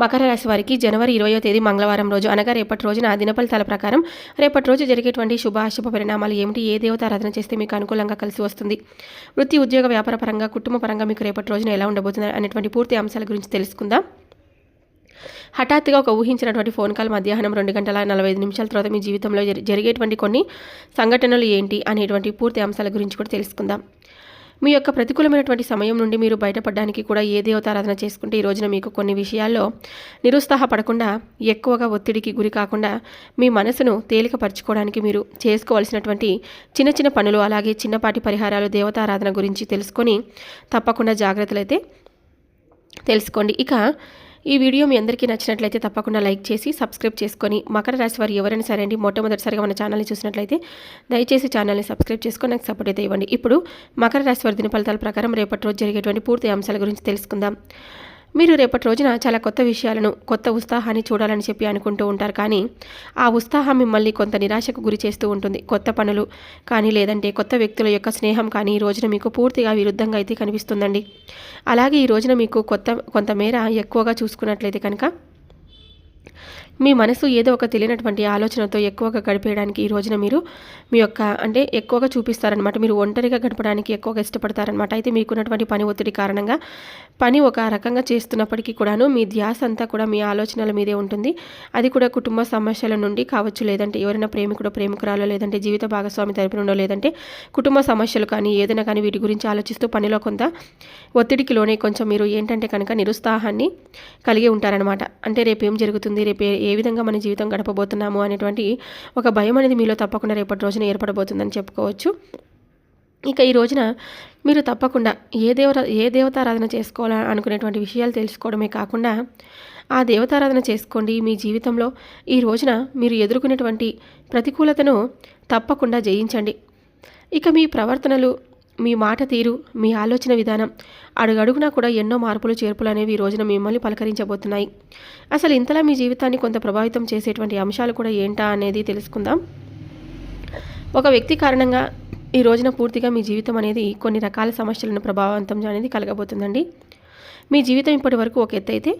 మకర రాశి వారికి జనవరి ఇరవయో తేదీ మంగళవారం రోజు. అనగా రేపటి రోజున దిన ఫలితాల ప్రకారం రేపటి రోజు జరిగేటువంటి శుభ అశుభ పరిణామాలు ఏమిటి? ఏ దేవత ఆరాధన చేస్తే మీకు అనుకూలంగా కలిసి వస్తుంది? వృత్తి ఉద్యోగ వ్యాపార పరంగా కుటుంబ పరంగా మీకు రేపటి రోజున ఎలా ఉండబోతుంది అనేటువంటి పూర్తి అంశాల గురించి తెలుసుకుందాం. హఠాత్తుగా ఒక ఊహించినటువంటి ఫోన్ కాల్ మధ్యాహ్నం రెండు గంటల నలభై ఐదు నిమిషాల తర్వాత మీ జీవితంలో జరిగేటువంటి కొన్ని సంఘటనలు ఏంటి? అనేటువంటి పూర్తి అంశాల గురించి కూడా తెలుసుకుందాం. మీ యొక్క ప్రతికూలమైనటువంటి సమయం నుండి మీరు బయటపడడానికి కూడా ఏ దేవతారాధన చేసుకుంటే ఈ రోజున మీకు కొన్ని విషయాల్లో నిరుత్సాహపడకుండా ఎక్కువగా ఒత్తిడికి గురి కాకుండా మీ మనసును తేలికపరచుకోవడానికి మీరు చేసుకోవాల్సినటువంటి చిన్న చిన్న పనులు అలాగే చిన్నపాటి పరిహారాలు దేవతారాధన గురించి తెలుసుకొని తప్పకుండా జాగ్రత్తలు అయితే తెలుసుకోండి. ఇక ఈ వీడియో మీ అందరికీ నచ్చినట్లయితే తప్పకుండా లైక్ చేసి సబ్స్క్రైబ్ చేసుకొని మకర రాశి వారు ఎవరైనా సరే అండి మొట్టమొదటిసారిగా మన ఛానల్ని చూసినట్లయితే దయచేసి ఛానల్ని సబ్స్క్రైబ్ చేసుకొని నాకు సపోర్ట్ అయితే ఇవ్వండి. ఇప్పుడు మకర రాశి వారి దిన ఫలితాల ప్రకారం రేపటి రోజు జరిగేటువంటి పూర్తి అంశాల గురించి తెలుసుకుందాం. మీరు రేపటి రోజున చాలా కొత్త విషయాలను కొత్త ఉత్సాహాన్ని చూడాలని చెప్పి అనుకుంటూ ఉంటారు కానీ ఆ ఉత్సాహం మిమ్మల్ని కొంత నిరాశకు గురి చేస్తూ ఉంటుంది. కొత్త పనులు కానీ లేదంటే కొత్త వ్యక్తుల యొక్క స్నేహం కానీ ఈ రోజున మీకు పూర్తిగా విరుద్ధంగా అయితే కనిపిస్తుందండి. అలాగే ఈ రోజున మీకు కొత్త కొంతమేర ఎక్కువగా చూసుకున్నట్లయితే కనుక మీ మనసు ఏదో ఒక తెలియనటువంటి ఆలోచనతో ఎక్కువగా గడిపేయడానికి ఈ రోజున మీరు మీ యొక్క అంటే ఎక్కువగా చూపిస్తారనమాట మీరు ఒంటరిగా గడపడానికి ఎక్కువగా ఇష్టపడతారనమాట అయితే మీకున్నటువంటి పని ఒత్తిడి కారణంగా పని ఒక రకంగా చేస్తున్నప్పటికీ కూడాను మీ ధ్యాస అంతా కూడా మీ ఆలోచనల మీదే ఉంటుంది. అది కూడా కుటుంబ సమస్యల నుండి కావచ్చు లేదంటే ఎవరైనా ప్రేమికుడు ప్రేమికురాలో లేదంటే జీవిత భాగస్వామి తరపు నుండో లేదంటే కుటుంబ సమస్యలు కానీ ఏదైనా కానీ వీటి గురించి ఆలోచిస్తూ పనిలో కొంత ఒత్తిడికి లోనే కొంచెం మీరు ఏంటంటే కనుక నిరుత్సాహాన్ని కలిగి ఉంటారనమాట అంటే రేపు ఏం జరుగుతుంది? రేపు ఏ విధంగా మన జీవితం గడపబోతున్నాము అనేటువంటి ఒక భయం అనేది మీలో తప్పకుండా రేపటి రోజున ఏర్పడబోతుందని చెప్పుకోవచ్చు. ఇక ఈ రోజున మీరు తప్పకుండా ఏ దేవత ఏ దేవతారాధన చేసుకోవాలా అనుకునేటువంటి విషయాలు తెలుసుకోవడమే కాకుండా ఆ దేవతారాధన చేసుకోండి. మీ జీవితంలో ఈ రోజున మీరు ఎదుర్కొనేటువంటి ప్రతికూలతను తప్పకుండా జయించండి. ఇక మీ ప్రవర్తనలు మీ మాట తీరు మీ ఆలోచన విధానం అడుగడుగునా కూడా ఎన్నో మార్పులు చేర్పులు అనేవి ఈ రోజున మిమ్మల్ని పలకరించబోతున్నాయి. అసలు ఇంతలా మీ జీవితాన్ని కొంత ప్రభావితం చేసేటువంటి అంశాలు కూడా ఏంటా అనేది తెలుసుకుందాం. ఒక వ్యక్తి కారణంగా ఈ రోజున పూర్తిగా మీ జీవితం అనేది కొన్ని రకాల సమస్యలను ప్రభావవంతం అనేది కలగబోతుందండి. మీ జీవితం ఇప్పటి వరకు ఒక ఎత్తు అయితే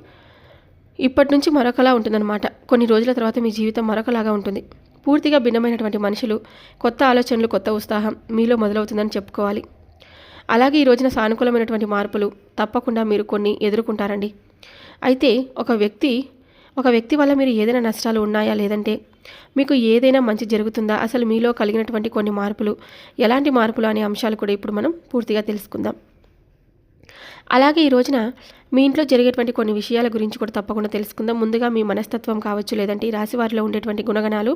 ఇప్పటి నుంచి మరొకలా ఉంటుందన్నమాట. కొన్ని రోజుల తర్వాత మీ జీవితం మరొకలాగా ఉంటుంది. పూర్తిగా భిన్నమైనటువంటి మనుషులు కొత్త ఆలోచనలు కొత్త ఉత్సాహం మీలో మొదలవుతుందని చెప్పుకోవాలి. అలాగే ఈ రోజున సానుకూలమైనటువంటి మార్పులు తప్పకుండా మీరు కొన్ని ఎదుర్కొంటారండి. అయితే ఒక వ్యక్తి ఒక వ్యక్తి వల్ల మీరు ఏదైనా నష్టాలు ఉన్నాయా లేదంటే మీకు ఏదైనా మంచి జరుగుతుందా? అసలు మీలో కలిగినటువంటి కొన్ని మార్పులు ఎలాంటి మార్పులు అనే అంశాలు కూడా ఇప్పుడు మనం పూర్తిగా తెలుసుకుందాం. అలాగే ఈ రోజున మీ ఇంట్లో జరిగేటువంటి కొన్ని విషయాల గురించి కూడా తప్పకుండా తెలుసుకుందాం. ముందుగా మీ మనస్తత్వం కావచ్చు లేదంటే ఈ రాశివారిలో ఉండేటువంటి గుణగణాలు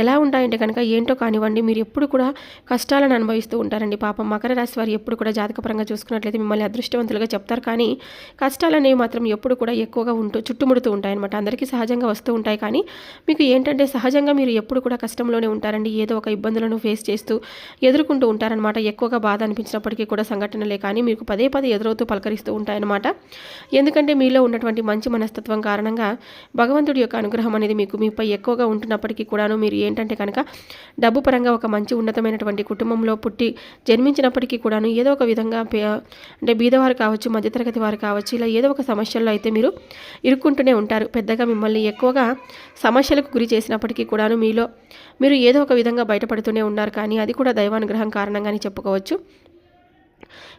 ఎలా ఉంటాయంటే కనుక ఏంటో కానివ్వండి మీరు ఎప్పుడు కూడా కష్టాలను అనుభవిస్తూ ఉంటారండి. పాపం మకర రాశి వారు ఎప్పుడు కూడా జాతకపరంగా చూసుకున్నట్లయితే మిమ్మల్ని అదృష్టవంతులుగా చెప్తారు. కానీ కష్టాలు అనేవి మాత్రం ఎప్పుడు కూడా ఎక్కువగా ఉంటూ చుట్టుముడుతూ ఉంటాయన్నమాట. అందరికీ సహజంగా వస్తూ ఉంటాయి. కానీ మీకు ఏంటంటే సహజంగా మీరు ఎప్పుడు కూడా కష్టంలోనే ఉంటారండి. ఏదో ఒక ఇబ్బందులను ఫేస్ చేస్తూ ఎదుర్కొంటూ ఉంటారనమాట ఎక్కువగా బాధ అనిపించినప్పటికీ కూడా సంఘటనలే. కానీ మీకు పదే పదే ఎదురవుతూ పలకరిస్తూ ఉంటాయన్నమాట. ఎందుకంటే మీలో ఉన్నటువంటి మంచి మనస్తత్వం కారణంగా భగవంతుడి యొక్క అనుగ్రహం అనేది మీకు మీపై ఎక్కువగా ఉంటున్నప్పటికీ కూడాను మీరు ఏంటంటే కనుక డబ్బు పరంగా ఒక మంచి ఉన్నతమైనటువంటి కుటుంబంలో పుట్టి జన్మించినప్పటికీ కూడాను ఏదో ఒక విధంగా అంటే బీదవారు కావచ్చు మధ్యతరగతి వారు కావచ్చు ఇలా ఏదో ఒక సమస్యల్లో అయితే మీరు ఇరుక్కుంటూనే ఉంటారు. పెద్దగా మిమ్మల్ని ఎక్కువగా సమస్యలకు గురి చేసినప్పటికీ కూడాను మీలో మీరు ఏదో ఒక విధంగా బయటపడుతూనే ఉన్నారు. కానీ అది కూడా దైవానుగ్రహం కారణంగానే చెప్పుకోవచ్చు.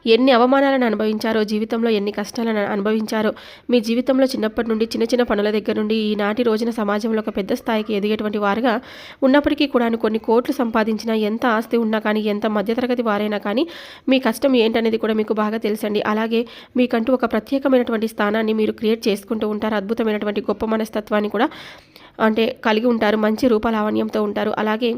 ఎన్ని అవమానాలను అనుభవించారో జీవితంలో ఎన్ని కష్టాలను అనుభవించారో మీ జీవితంలో చిన్నప్పటి నుండి చిన్న చిన్న పనుల దగ్గర నుండి ఈనాటి రోజున సమాజంలో ఒక పెద్ద స్థాయికి ఎదిగేటువంటి వారుగా ఉన్నప్పటికీ కూడా కొన్ని కోట్లు సంపాదించినా ఎంత ఆస్తి ఉన్నా కానీ ఎంత మధ్యతరగతి వారైనా కానీ మీ కష్టం ఏంటనేది కూడా మీకు బాగా తెలుసండి. అలాగే మీకంటూ ఒక ప్రత్యేకమైనటువంటి స్థానాన్ని మీరు క్రియేట్ చేసుకుంటూ ఉంటారు. అద్భుతమైనటువంటి గొప్ప మనస్తత్వాన్ని కూడా అంటే కలిగి ఉంటారు మంచి రూపలావణ్యంతో ఉంటారు. అలాగే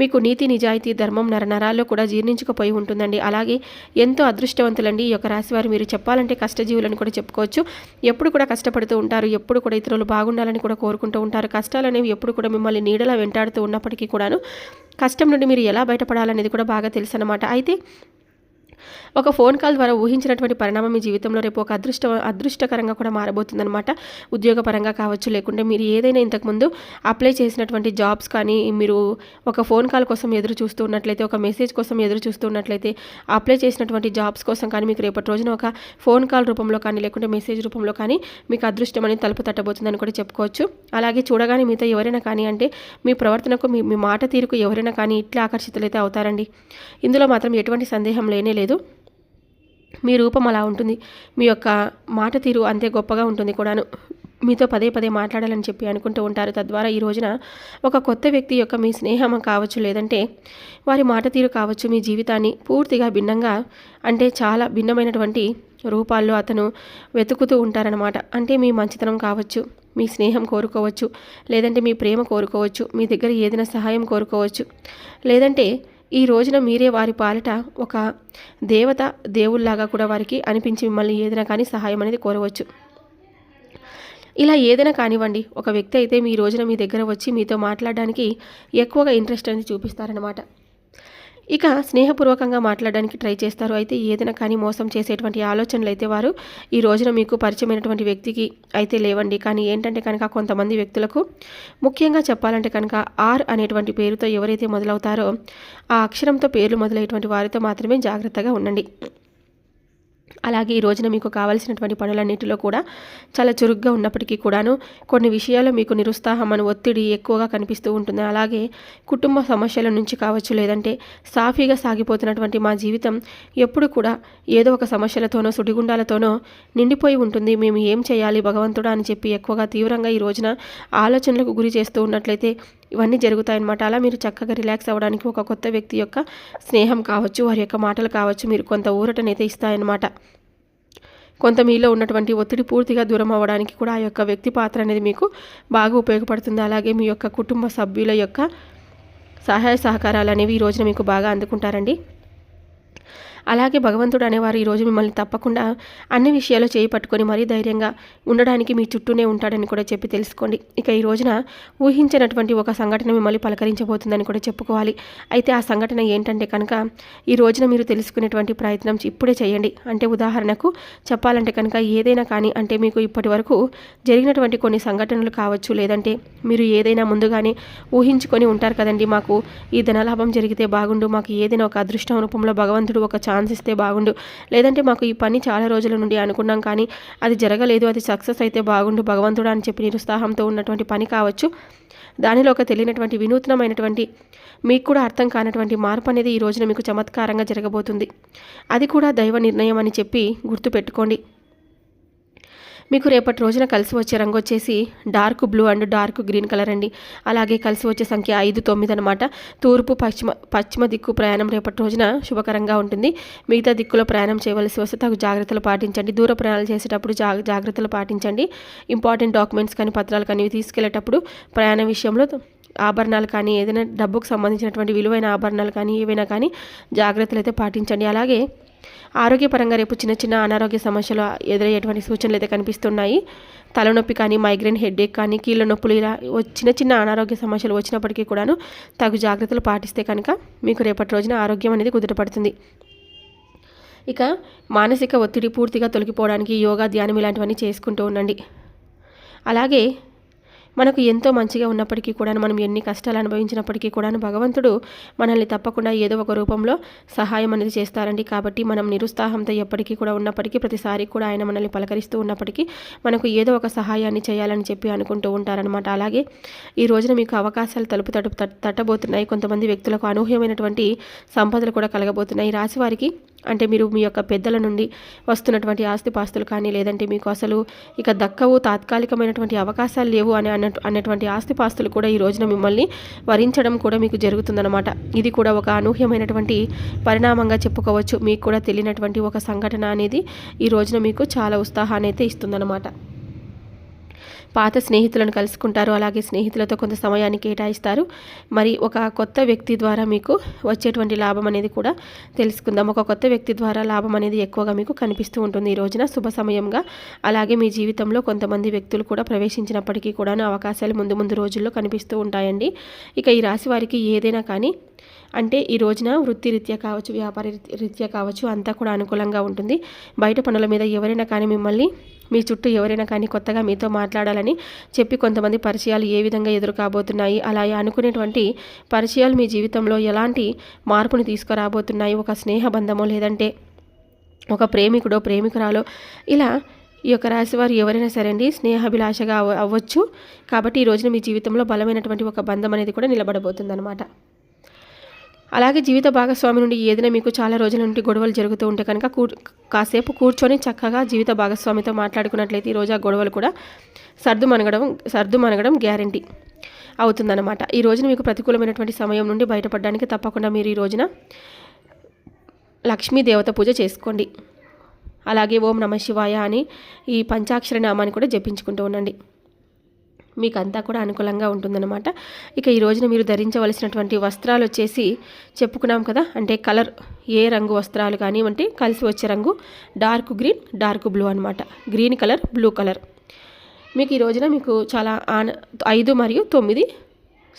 మీకు నీతి నిజాయితీ ధర్మం నరనరాల్లో కూడా జీర్ణించుకుపోయి ఉంటుందండి. అలాగే ఎంతో అదృష్టవంతులండి ఈ యొక్క రాశివారు. మీరు చెప్పాలంటే కష్టజీవులని కూడా చెప్పుకోవచ్చు. ఎప్పుడు కూడా కష్టపడుతూ ఉంటారు ఎప్పుడు కూడా ఇతరులు బాగుండాలని కూడా కోరుకుంటూ ఉంటారు. కష్టాలు అనేవి ఎప్పుడు కూడా మిమ్మల్ని నీడలా వెంటాడుతూ ఉన్నప్పటికీ కూడాను కష్టం నుండి మీరు ఎలా బయటపడాలనేది కూడా బాగా తెలుసు అనమాట అయితే ఒక ఫోన్ కాల్ ద్వారా ఊహించినటువంటి పరిణామం మీ జీవితంలో రేపు ఒక అదృష్ట అదృష్టకరంగా కూడా మారబోతుందన్నమాట. ఉద్యోగపరంగా కావచ్చు లేకుంటే మీరు ఏదైనా ఇంతకుముందు అప్లై చేసినటువంటి జాబ్స్ కానీ మీరు ఒక ఫోన్ కాల్ కోసం ఎదురు చూస్తూ ఉన్నట్లయితే ఒక మెసేజ్ కోసం ఎదురు చూస్తూ ఉన్నట్లయితే అప్లై చేసినటువంటి జాబ్స్ కోసం కానీ మీకు రేపటి రోజున ఒక ఫోన్ కాల్ రూపంలో కానీ లేకుంటే మెసేజ్ రూపంలో కానీ మీకు అదృష్టం అనేది తలుపు తట్టబోతుందని కూడా చెప్పుకోవచ్చు. అలాగే చూడగానే మీతో ఎవరైనా కానీ అంటే మీ ప్రవర్తనకు మీ మీ మాట తీరుకు ఎవరైనా కానీ ఇట్లా ఆకర్షితులైతే అవుతారండి. ఇందులో మాత్రం ఎటువంటి సందేహం లేనే లేదు. మీ రూపం అలా ఉంటుంది. మీ యొక్క మాట తీరు అంతే గొప్పగా ఉంటుంది కూడాను. మీతో పదే పదే మాట్లాడాలని చెప్పి అనుకుంటూ ఉంటారు. తద్వారా ఈ రోజున ఒక కొత్త వ్యక్తి యొక్క మీ స్నేహం కావచ్చు లేదంటే వారి మాట తీరు కావచ్చు మీ జీవితాన్ని పూర్తిగా భిన్నంగా అంటే చాలా భిన్నమైనటువంటి రూపాల్లో అతను వెతుకుతూ ఉంటారనమాట అంటే మీ మంచితనం కావచ్చు మీ స్నేహం కోరుకోవచ్చు లేదంటే మీ ప్రేమ కోరుకోవచ్చు మీ దగ్గర ఏదైనా సహాయం కోరుకోవచ్చు లేదంటే ఈ రోజున మీరే వారి పాలిట ఒక దేవత దేవుళ్ళాగా కూడా వారికి అనిపించి మిమ్మల్ని ఏదైనా కానీ సహాయం అనేది కోరవచ్చు. ఇలా ఏదైనా కానివ్వండి ఒక వ్యక్తి అయితే మీ రోజున మీ దగ్గర వచ్చి మీతో మాట్లాడడానికి ఎక్కువగా ఇంట్రెస్ట్ అనేది చూపిస్తారనమాట ఇక స్నేహపూర్వకంగా మాట్లాడడానికి ట్రై చేస్తారు. అయితే ఏదైనా కానీ మోసం చేసేటువంటి ఆలోచనలు అయితే వారు ఈ రోజున మీకు పరిచయమైనటువంటి వ్యక్తికి అయితే లేవండి. కానీ ఏంటంటే కనుక కొంతమంది వ్యక్తులకు ముఖ్యంగా చెప్పాలంటే కనుక ఆర్ అనేటువంటి పేరుతో ఎవరైతే మొదలవుతారో ఆ అక్షరంతో పేర్లు మొదలయ్యేటువంటి వారితో మాత్రమే జాగ్రత్తగా ఉండండి. అలాగే ఈ రోజున మీకు కావాల్సినటువంటి పనులన్నింటిలో కూడా చాలా చురుగ్గా ఉన్నప్పటికీ కూడాను కొన్ని విషయాల్లో మీకు నిరుత్సాహం అని ఒత్తిడి ఎక్కువగా కనిపిస్తూ ఉంటుంది. అలాగే కుటుంబ సమస్యల నుంచి కావచ్చు లేదంటే సాఫీగా సాగిపోతున్నటువంటి మా జీవితం ఎప్పుడు కూడా ఏదో ఒక సమస్యలతోనో సుడిగుండాలతోనో నిండిపోయి ఉంటుంది. మేము ఏం చేయాలి భగవంతుడా అని చెప్పి ఎక్కువగా తీవ్రంగా ఈ రోజున ఆలోచనలకు గురి చేస్తూ ఉన్నట్లయితే ఇవన్నీ జరుగుతాయన్నమాట. అలా మీరు చక్కగా రిలాక్స్ అవ్వడానికి ఒక కొత్త వ్యక్తి యొక్క స్నేహం కావచ్చు వారి యొక్క మాటలు కావచ్చు మీరు కొంత ఊరటనైతే ఇస్తాయన్నమాట. కొంత మీలో ఉన్నటువంటి ఒత్తిడి పూర్తిగా దూరం అవ్వడానికి కూడా ఆ యొక్క వ్యక్తి పాత్ర అనేది మీకు బాగా ఉపయోగపడుతుంది. అలాగే మీ యొక్క కుటుంబ సభ్యుల యొక్క సహాయ సహకారాలు అనేవి ఈ రోజున మీకు బాగా అందుకుంటారండి. అలాగే భగవంతుడు అనేవారు ఈరోజు మిమ్మల్ని తప్పకుండా అన్ని విషయాలు చేయి పట్టుకొని మరీ ధైర్యంగా ఉండడానికి మీ చుట్టూనే ఉంటాడని కూడా చెప్పి తెలుసుకోండి. ఇక ఈ రోజున ఊహించినటువంటి ఒక సంఘటన మిమ్మల్ని పలకరించబోతుందని కూడా చెప్పుకోవాలి. అయితే ఆ సంఘటన ఏంటంటే కనుక ఈ రోజున మీరు తెలుసుకునేటువంటి ప్రయత్నం ఇప్పుడే చేయండి. అంటే ఉదాహరణకు చెప్పాలంటే కనుక ఏదైనా కానీ అంటే మీకు ఇప్పటి వరకు జరిగినటువంటి కొన్ని సంఘటనలు కావచ్చు లేదంటే మీరు ఏదైనా ముందుగానే ఊహించుకొని ఉంటారు కదండి మాకు ఈ ధనలాభం జరిగితే బాగుండు మాకు ఏదైనా ఒక అదృష్టం రూపంలో భగవంతుడు ఒక ఛాన్స్ ఇస్తే బాగుండు. లేదంటే మాకు ఈ పని చాలా రోజుల నుండి అనుకున్నాం కానీ అది జరగలేదు అది సక్సెస్ అయితే బాగుండు భగవంతుడు అని చెప్పి నిరుత్సాహంతో ఉన్నటువంటి పని కావచ్చు. దానిలో ఒక తెలియనటువంటి వినూత్నమైనటువంటి మీకు కూడా అర్థం కానటువంటి మార్పు అనేది ఈ రోజున మీకు చమత్కారంగా జరగబోతుంది. అది కూడా దైవ నిర్ణయం అని చెప్పి గుర్తుపెట్టుకోండి. మీకు రేపటి రోజున కలిసి వచ్చే రంగు వచ్చేసి dark blue and dark green colour అండి. అలాగే కలిసి వచ్చే సంఖ్య ఐదు తొమ్మిది అనమాట తూర్పు పశ్చిమ పశ్చిమ దిక్కు ప్రయాణం రేపటి రోజున శుభకరంగా ఉంటుంది. మిగతా దిక్కులో ప్రయాణం చేయవలసి వస్తే తగు జాగ్రత్తలు పాటించండి. దూర ప్రయాణాలు చేసేటప్పుడు జాగ్రత్తలు పాటించండి. ఇంపార్టెంట్ డాక్యుమెంట్స్ కానీ పత్రాలు కానీ తీసుకెళ్ళేటప్పుడు ప్రయాణ విషయంలో ఆభరణాలు కానీ ఏదైనా డబ్బుకు సంబంధించినటువంటి విలువైన ఆభరణాలు కానీ ఏవైనా కానీ జాగ్రత్తలు అయితే పాటించండి. అలాగే ఆరోగ్యపరంగా రేపు చిన్న చిన్న అనారోగ్య సమస్యలు ఎదురయ్యేటువంటి సూచనలు అయితే కనిపిస్తున్నాయి. తలనొప్పి కానీ మైగ్రేన్ హెడ్ఏక్ కానీ కీళ్ళ నొప్పులు ఇలా చిన్న చిన్న అనారోగ్య సమస్యలు వచ్చినప్పటికీ కూడాను తగు జాగ్రత్తలు పాటిస్తే కనుక మీకు రేపటి రోజున ఆరోగ్యం అనేది కుదుటపడుతుంది. ఇక మానసిక ఒత్తిడి పూర్తిగా తొలగిపోవడానికి యోగా ధ్యానం ఇలాంటివన్నీ చేసుకుంటూ ఉండండి. అలాగే మనకు ఎంతో మంచిగా ఉన్నప్పటికీ కూడా మనం ఎన్ని కష్టాలు అనుభవించినప్పటికీ కూడా భగవంతుడు మనల్ని తప్పకుండా ఏదో ఒక రూపంలో సహాయం అనేది చేస్తారండి. కాబట్టి మనం నిరుత్సాహంతో ఎప్పటికీ కూడా ఉన్నప్పటికీ ప్రతిసారి కూడా ఆయన మనల్ని పలకరిస్తూ ఉన్నప్పటికీ మనకు ఏదో ఒక సహాయాన్ని చేయాలని చెప్పి అనుకుంటూ ఉంటారనమాట అలాగే ఈ రోజున మీకు అవకాశాలు తలుపు తడుపు తట్టబోతున్నాయి. కొంతమంది వ్యక్తులకు అనూహ్యమైనటువంటి సంపదలు కూడా కలగబోతున్నాయి. రాశి వారికి అంటే మీరు మీ యొక్క పెద్దల నుండి వస్తున్నటువంటి ఆస్తిపాస్తులు కానీ లేదంటే మీకు అసలు ఇక దక్కవు తాత్కాలికమైనటువంటి అవకాశాలు లేవు అని అన్నట్టు అన్నటువంటి ఆస్తిపాస్తులు కూడా ఈ రోజున మిమ్మల్ని వరించడం కూడా మీకు జరుగుతుందన్నమాట. ఇది కూడా ఒక అనూహ్యమైనటువంటి పరిణామంగా చెప్పుకోవచ్చు. మీకు కూడా తెలియనటువంటి ఒక సంఘటన అనేది ఈ రోజున మీకు చాలా ఉత్సాహాన్ని అయితే ఇస్తుందన్నమాట. పాత స్నేహితులను కలుసుకుంటారు. అలాగే స్నేహితులతో కొంత సమయాన్ని కేటాయిస్తారు. మరి ఒక కొత్త వ్యక్తి ద్వారా మీకు వచ్చేటువంటి లాభం అనేది కూడా తెలుసుకుందాం. ఒక కొత్త వ్యక్తి ద్వారా లాభం అనేది ఎక్కువగా మీకు కనిపిస్తూ ఉంటుంది ఈ రోజున శుభ సమయంగా. అలాగే మీ జీవితంలో కొంతమంది వ్యక్తులు కూడా ప్రవేశించినప్పటికీ కూడాను అవకాశాలు ముందు ముందు రోజుల్లో కనిపిస్తూ ఉంటాయండి. ఇక ఈ రాశి వారికి ఏదైనా కానీ అంటే ఈ రోజున వృత్తి రీత్యా కావచ్చు వ్యాపార రీత్యా కావచ్చు అంతా కూడా అనుకూలంగా ఉంటుంది. బయట పనుల మీద ఎవరైనా కానీ మిమ్మల్ని మీ చుట్టూ ఎవరైనా కానీ కొత్తగా మీతో మాట్లాడాలని చెప్పి కొంతమంది పరిచయాలు ఏ విధంగా ఎదురు కాబోతున్నాయి అలా అనుకునేటువంటి పరిచయాలు మీ జీవితంలో ఎలాంటి మార్పుని తీసుకురాబోతున్నాయి ఒక స్నేహ బంధమో లేదంటే ఒక ప్రేమికుడో ప్రేమికురాలో ఇలా ఈ యొక్క రాశివారు ఎవరైనా సరే అండి స్నేహాభిలాషగా అవ్వచ్చు. కాబట్టి ఈ రోజున మీ జీవితంలో బలమైనటువంటి ఒక బంధం అనేది కూడా నిలబడబోతుంది అనమాట అలాగే జీవిత భాగస్వామి నుండి ఏదైనా మీకు చాలా రోజుల నుండి గొడవలు జరుగుతూ ఉంటే కనుక కూ కాసేపు కూర్చొని చక్కగా జీవిత భాగస్వామితో మాట్లాడుకున్నట్లయితే ఈరోజు ఆ గొడవలు కూడా సర్దు మనగడం సర్దు మనగడం గ్యారంటీ అవుతుందన్నమాట. ఈ రోజున మీకు ప్రతికూలమైనటువంటి సమయం నుండి బయటపడడానికి తప్పకుండా మీరు ఈ రోజున లక్ష్మీ దేవత పూజ చేసుకోండి. అలాగే ఓం నమ శివాయ అని ఈ పంచాక్షర నామాన్ని కూడా జపించుకుంటూ ఉండండి. మీకు అంతా కూడా అనుకూలంగా ఉంటుందన్నమాట. ఇక ఈ రోజున మీరు ధరించవలసినటువంటి వస్త్రాలు వచ్చేసి చెప్పుకున్నాం కదా అంటే కలర్ ఏ రంగు వస్త్రాలు కానివ్వండి కలిసి వచ్చే రంగు డార్క్ గ్రీన్ డార్క్ బ్లూ అనమాట గ్రీన్ కలర్ బ్లూ కలర్. మీకు ఈ రోజున మీకు చాలా ఆన ఐదు మరియు తొమ్మిది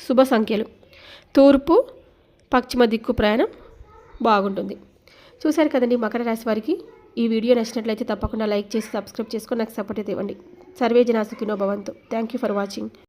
శుభ సంఖ్యలు. తూర్పు పశ్చిమ దిక్కు ప్రయాణం బాగుంటుంది. చూశారు కదండి మకర రాశి వారికి ఈ వీడియో నచ్చినట్లయితే తప్పకుండా లైక్ చేసి సబ్స్క్రైబ్ చేసుకొని నాకు సపోర్ట్ అయితే ఇవ్వండి. సర్వే జనాసుకినో భవంతు. Thank you for watching